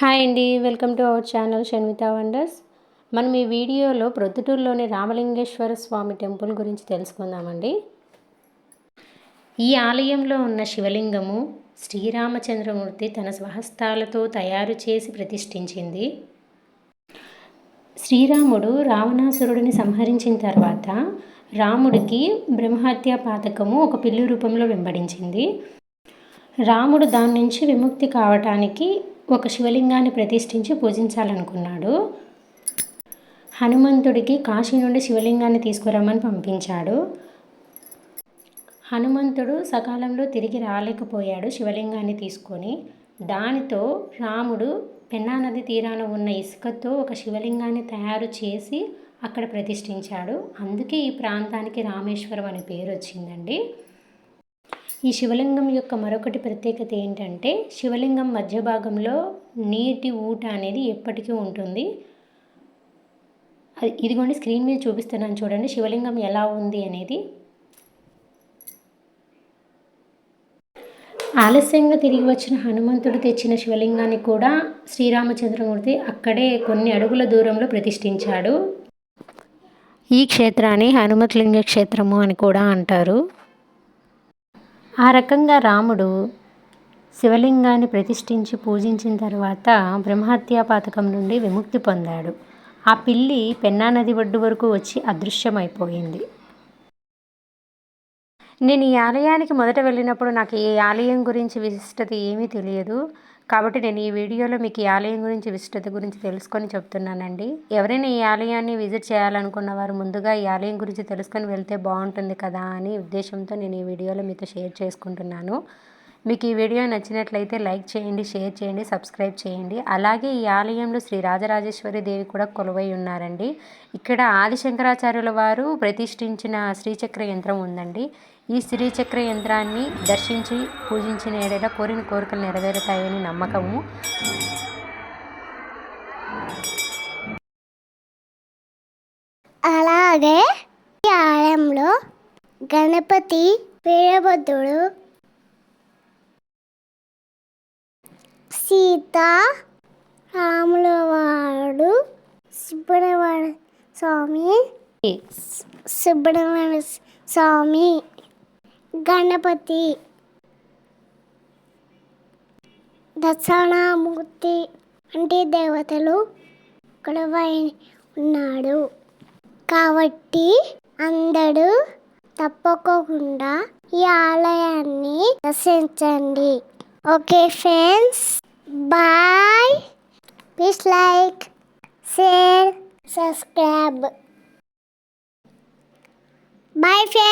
Hi అండి welcome to our channel Shanmitha wonders. మనం ఈ వీడియోలో ప్రొద్దుటూరులోని రామలింగేశ్వర స్వామి టెంపుల్ గురించి తెలుసుకుందామండి. ఈ ఆలయంలో ఉన్న శివలింగము శ్రీరామచంద్రమూర్తి తన స్వహస్తాలతో తయారు చేసి ప్రతిష్ఠించింది. శ్రీరాముడు రావణాసురుడిని సంహరించిన తర్వాత రాముడికి బ్రహ్మహత్య పాతకము ఒక పిల్లి రూపంలో వెంబడించింది. రాముడు దాని నుంచి విముక్తి కావటానికి ఒక శివలింగాన్ని ప్రతిష్ఠించి పూజించాలనుకున్నాడు. హనుమంతుడికి కాశీ నుండి శివలింగాన్ని తీసుకురమ్మని పంపించాడు. హనుమంతుడు సకాలంలో తిరిగి రాలేకపోయాడు శివలింగాన్ని తీసుకొని. దానితో రాముడు పెన్నా నది తీరాన ఉన్న ఇసుకతో ఒక శివలింగాన్ని తయారు చేసి అక్కడ ప్రతిష్ఠించాడు. అందుకే ఈ ప్రాంతానికి రామేశ్వరం అనే పేరు వచ్చిందండి. ఈ శివలింగం యొక్క మరొకటి ప్రత్యేకత ఏంటంటే శివలింగం మధ్య భాగంలో నీటి ఊట అనేది ఎప్పటికీ ఉంటుంది. అది ఇదిగోండి స్క్రీన్ మీద చూపిస్తున్నాను చూడండి శివలింగం ఎలా ఉంది అనేది. ఆలస్యంగా తిరిగి వచ్చిన హనుమంతుడు తెచ్చిన శివలింగాన్ని కూడా శ్రీరామచంద్రమూర్తి అక్కడే కొన్ని అడుగుల దూరంలో ప్రతిష్ఠించాడు. ఈ క్షేత్రాన్ని హనుమత్లింగ క్షేత్రము అని కూడా అంటారు. ఆ రకంగా రాముడు శివలింగాన్ని ప్రతిష్ఠించి పూజించిన తర్వాత బ్రహ్మహత్యా పాతకం నుండి విముక్తి పొందాడు. ఆ పిల్లి పెన్నా నది ఒడ్డు వరకు వచ్చి అదృశ్యమైపోయింది. నేను ఈ ఆలయానికి మొదట వెళ్ళినప్పుడు నాకు ఈ ఆలయం గురించి విశిష్టత ఏమీ తెలియదు. కాబట్టి నేను ఈ వీడియోలో మీకు ఈ ఆలయం గురించి విశిష్టత గురించి తెలుసుకొని చెప్తున్నానండి. ఎవరైనా ఈ ఆలయాన్ని విజిట్ చేయాలనుకున్న వారు ముందుగా ఈ ఆలయం గురించి తెలుసుకొని వెళ్తే బాగుంటుంది కదా అని ఉద్దేశంతో నేను ఈ వీడియోలో మీతో షేర్ చేసుకుంటున్నాను. మీకు ఈ వీడియో నచ్చినట్లయితే లైక్ చేయండి షేర్ చేయండి సబ్స్క్రైబ్ చేయండి. అలాగే ఈ ఆలయంలో శ్రీ రాజరాజేశ్వరి దేవి కూడా కొలువై ఉన్నారండి. ఇక్కడ ఆదిశంకరాచార్యుల వారు ప్రతిష్ఠించిన శ్రీచక్ర యంత్రం ఉందండి. ఈ శ్రీచక్ర యంత్రాన్ని దర్శించి పూజించిన ఏడేలా కోరిన కోరికలు నెరవేరుతాయని నమ్మకము. అలాగే ఈ ఆలయంలో గణపతి వీరభద్రుడు సీత రాముల వాడు సుబ్రహ్మణ్య స్వామి సుబ్రహ్మణ్య స్వామి గణపతి దక్షిణామూర్తి అంటే దేవతలు ఇక్కడ ఉన్నాడు. కాబట్టి అందరూ తప్పకుండా ఈ ఆలయాన్ని దర్శించండి. Okay friends? Bye. Please like, share, subscribe. Bye, friends.